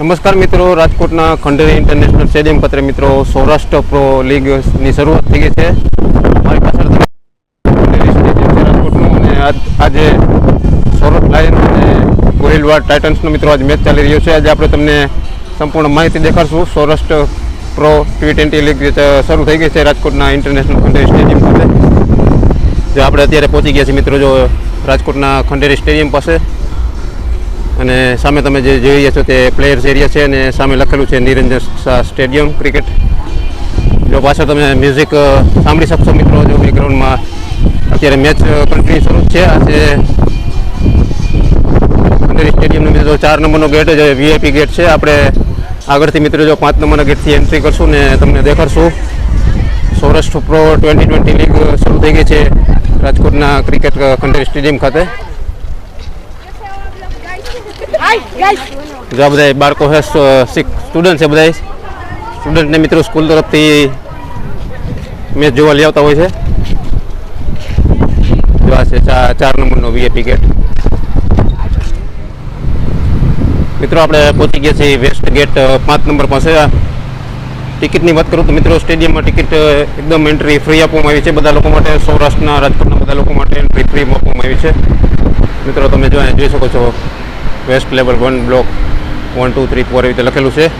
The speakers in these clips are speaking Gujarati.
નમસ્કાર મિત્રો, રાજકોટના ખંડેરી ઇન્ટરનેશનલ સ્ટેડિયમ ખાતે મિત્રો સૌરાષ્ટ્ર પ્રો લીગની શરૂઆત થઈ ગઈ છે. મારી પાછળ રાજકોટનું અને આજ- સૌરાષ્ટ્ર લાયન અને ગોહિલવાડ ટાઇટન્સનો મિત્રો આજ મેચ ચાલી રહ્યો છે. આજે આપણે તમને સંપૂર્ણ માહિતી દેખાડશું. Saurashtra pro T twenty league શરૂ થઈ ગઈ છે રાજકોટના ઇન્ટરનેશનલ ખંડેરી સ્ટેડિયમ ખાતે. જો આપણે અત્યારે પહોંચી ગયા છીએ મિત્રો, જો રાજકોટના ખંડેરી સ્ટેડિયમ પાસે. અને સામે તમે જે જોઈ રહ્યા છો તે પ્લેયર્સ એરિયા છે અને સામે લખેલું છે નિરંજન સ્ટેડિયમ ક્રિકેટ જો પાછળ તમે મ્યુઝિક સાંભળી શકશો મિત્રો, જો બેકગ્રાઉન્ડમાં અત્યારે મેચ કન્ટિન્યુ શરૂ છે. આજે ખંડેરી સ્ટેડિયમનો મિત્રો ચાર નંબરનો ગેટ જે વીઆઈપી ગેટ છે. આપણે આગળથી મિત્રો જો પાંચ નંબરના ગેટથી એન્ટ્રી કરશું ને તમને દેખાડશું. Saurashtra pro twenty twenty league શરૂ થઈ ગઈ છે રાજકોટના ક્રિકેટ કન્ટ્રી સ્ટેડિયમ ખાતે. જો આ બધા બાળકો છે સ્ટુડન્ટ છે બધા સ્ટુડન્ટને મિત્રો સ્કૂલ તરફથી મેચ જોવા લઈ આવતા હોય છે. જો ચાર નંબરનો વીએપી ગેટ મિત્રો, આપણે પહોંચી ગયા છીએ વેસ્ટ ગેટ પાંચ નંબર પાસે. ટિકિટની વાત કરું તો મિત્રો, સ્ટેડિયમમાં ટિકિટ એકદમ એન્ટ્રી ફ્રી આપવામાં આવી છે બધા લોકો માટે. સૌરાષ્ટ્રના રાજકોટના બધા લોકો માટે એન્ટ્રી ફ્રી આપવામાં આવી છે. મિત્રો, તમે જો જોઈ શકો છો. West level one block one, two, three, four એવી રીતે લખેલું છે.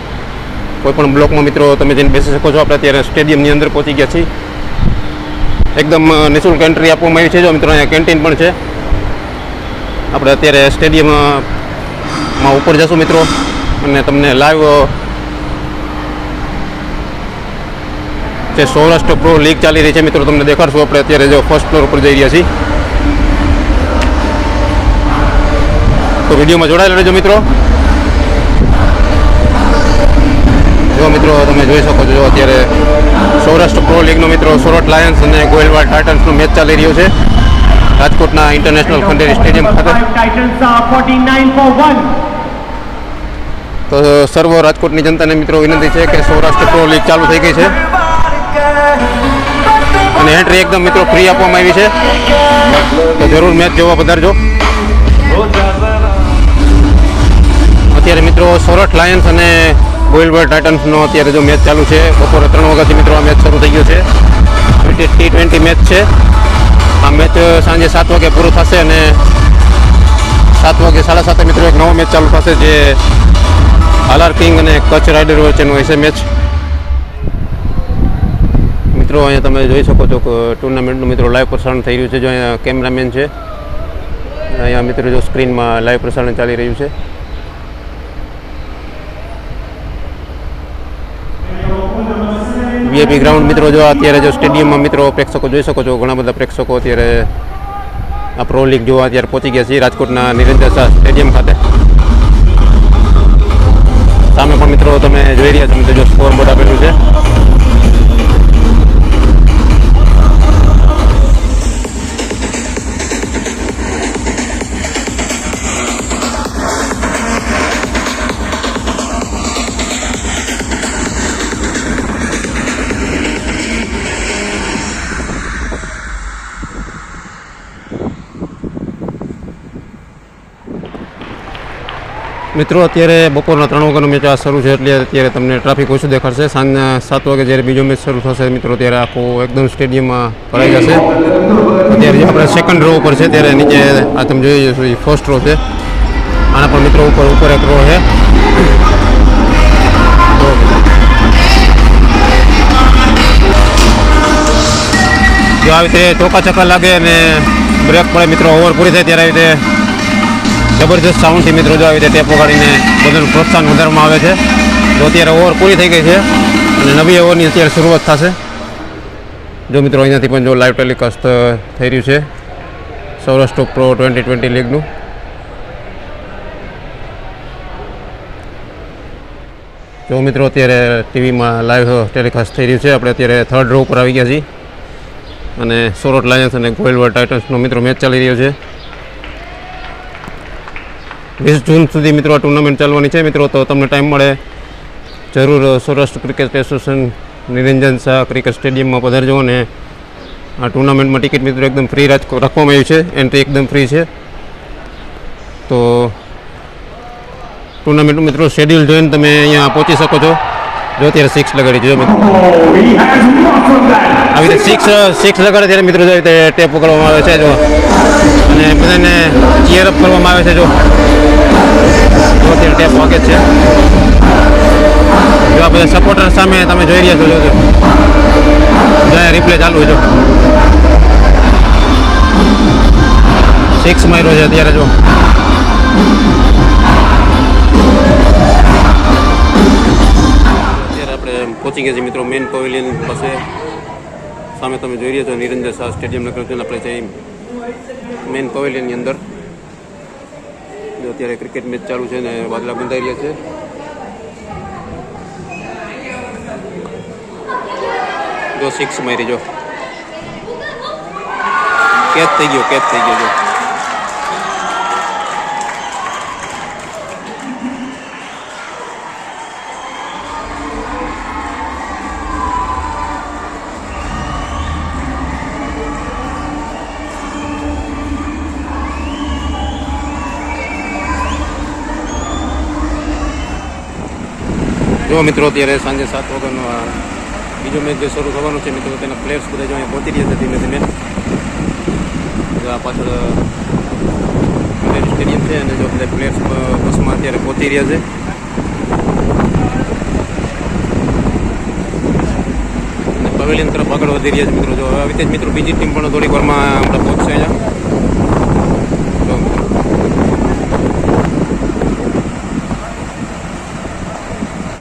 કોઈપણ બ્લોકમાં મિત્રો તમે જઈને બેસી શકો છો, આપણે અત્યારે સ્ટેડિયમની અંદર પહોંચી ગયા છીએ. એકદમ નિઃશુલ્ક એન્ટ્રી આપવામાં આવી છે. જો મિત્રો અહીંયા કેન્ટીન પણ છે. આપણે અત્યારે સ્ટેડિયમમાં ઉપર જશું મિત્રો. અને તમને લાઈવ જે સૌરાષ્ટ્ર પ્રો લીગ ચાલી રહી છે મિત્રો, તમને દેખાડશું. આપણે અત્યારે જો ફર્સ્ટ ફ્લોર ઉપર જઈ રહ્યા છીએ. તો વિડીયોમાં જોડાયેલા રહેજો મિત્રો. જો મિત્રો તમે જોઈ શકો છો અત્યારે સૌરાષ્ટ્ર પ્રો લીગનો મિત્રો સોરઠ લાયન્સ અને ગોયલવાડ ટાઇટન્સનો મેચ ચાલી રહ્યો છે. રાજકોટના ઇન્ટરનેશનલ ખંડેરી સ્ટેડિયમ ખાતે. Titans are 49 for 1. તો સર્વ રાજકોટની જનતાને મિત્રો વિનંતી છે કે સૌરાષ્ટ્ર પ્રો લીગ ચાલુ થઈ ગઈ છે. અને એન્ટ્રી એકદમ મિત્રો ફ્રી આપવામાં આવી છે. તો જરૂર મેચ જોવા પધારજો. અત્યારે મિત્રો સોરઠ લાયન્સ અને ગોયલબર્ડ ટાઇટન્સનો અત્યારે જો મેચ ચાલુ છે. બપોરે ત્રણ વાગ્યાથી મિત્રો આ મેચ શરૂ થઈ ગયો છે. ટી ટ્વેન્ટી મેચ છે. આ મેચ સાંજે સાત વાગે પૂરું થશે અને સાત વાગે સાડા સાતે મિત્રો એક નવો મેચ ચાલુ થશે જે આલાર કિંગ અને કચ્છ રાઇડર વચ્ચેનો હશે મેચ મિત્રો અહીંયા તમે જોઈ શકો છો કે ટુર્નામેન્ટનું મિત્રો લાઈવ પ્રસારણ થઈ રહ્યું છે. જો અહીંયા કેમેરામેન છે. અહીંયા મિત્રો જો સ્ક્રીનમાં લાઈવ પ્રસારણ ચાલી રહ્યું છે. વીઆઈપી ગ્રાઉન્ડ મિત્રો જો અત્યારે જો સ્ટેડિયમમાં મિત્રો પ્રેક્ષકો જોઈ શકો છો, ઘણા બધા પ્રેક્ષકો અત્યારે આ પ્રો લીગ જોવા અત્યારે પહોંચી ગયા છે, રાજકોટના નિરંજન શાહ સ્ટેડિયમ ખાતે. સામે પણ મિત્રો તમે જોઈ રહ્યા છો, મિત્રો, જો સ્કોર બોર્ડ આપેલું છે. મિત્રો, અત્યારે બપોરના ત્રણ વાગ્યાનો મેચ આ શરૂ છે એટલે અત્યારે તમને ટ્રાફિક ઓછું દેખાડશે. સાંજના સાત વાગે જ્યારે બીજો મેચ શરૂ થશે મિત્રો, ત્યારે આખું એકદમ સ્ટેડિયમમાં ભરાઈ જશે. અત્યારે આપણે સેકન્ડ રો ઉપર છે, ત્યારે નીચે આ તમે જોઈ જશો એ ફર્સ્ટ રો છે. આના પણ મિત્રો ઉપર ઉપર એક રો છે. જો આવી રીતે ચોકા ચક્કા લાગે અને બ્રેક પડે, મિત્રો ઓવર પૂરી થાય ત્યારે આવી રીતે જબરજસ્ત સાઉન્ડથી મિત્રો જો આવી રીતે ટેપ વગાડીને બધાનું પ્રોત્સાહન વધારવામાં આવે છે જો અત્યારે ઓવર પૂરી થઈ ગઈ છે અને નવી ઓવરની અત્યારે શરૂઆત થશે. જો મિત્રો અહીંયાથી પણ જો લાઈવ ટેલિકાસ્ટ થઈ રહ્યું છે, સૌરાષ્ટ્ર પ્રો ટ્વેન્ટી ટ્વેન્ટી લીગનું જો મિત્રો અત્યારે ટીવીમાં લાઈવ ટેલિકાસ્ટ થઈ રહ્યું છે, આપણે અત્યારે થર્ડ રો ઉપર આવી ગયા છીએ. અને સોરઠ લાયન્સ અને ગોયલવાડ ટાઇટન્સનો મિત્રો મેચ ચાલી રહ્યો છે. વીસ જૂન સુધી મિત્રો આ ટુર્નામેન્ટ ચાલવાની છે. મિત્રો, તો તમને ટાઈમ મળે. જરૂર Saurashtra cricket association Niranjan Shah cricket સ્ટેડિયમમાં પધારજો અને આ ટુર્નામેન્ટમાં ટિકિટ મિત્રો એકદમ ફ્રી રાખવામાં આવી છે. એન્ટ્રી એકદમ ફ્રી છે. તો ટુર્નામેન્ટનું મિત્રો શેડ્યુલ જોઈને તમે અહીંયા પહોંચી શકો છો. જો અત્યારે સિક્સ લગાડી જો મિત્રો. આવી રીતે સિક્સ સિક્સ લગાડે ત્યારે મિત્રો જો રીતે ટેપ પકડવામાં આવે છે, જો. અને બધાને ચીયરઅપ કરવામાં આવે છે જો. અત્યારે ટેપ વાગે છે. જો આ બધા સપોર્ટર સામે તમે જોઈ રહ્યા છો, જો જો રિપ્લે ચાલુ છે, જો. સિક્સ માર્યો છે અત્યારે, જો. અત્યારે આપણે પહોંચી ગયા છીએ મિત્રો મેન પવેલિયન પાસે. સામે તમે જોઈ રહ્યા છો, નિરંજન શાહ સ્ટેડિયમ નગર છે આપણે છે મેન પવેલિયનની અંદર. અત્યારે ક્રિકેટ મેચ ચાલુ છે ને વાદળા બંધાઈ રહ્યા છે. જો સિક્સ મારી જો. કેચ થઈ ગયો કેચ થઈ ગયો જો. જો મિત્રો, અત્યારે સાંજે સાત વાગ્યાનો આ બીજો મેચ જે શરૂ થવાનો છે, મિત્રો, તેના પ્લેયર્સ બધા જો અહીંયા પહોંચી રહ્યા છે ધીમે ધીમે આ પાછળ સ્ટેડિયમ છે અને જો બધા પ્લેયર્સ બસમાં અત્યારે પહોંચી રહ્યા છે. પવેલિયન તરફ આગળ વધી રહ્યા છે, મિત્રો. જો આવી રીતે જ મિત્રો, બીજી ટીમ પણ થોડીક વારમાં આપણે પહોંચશે અહીંયા.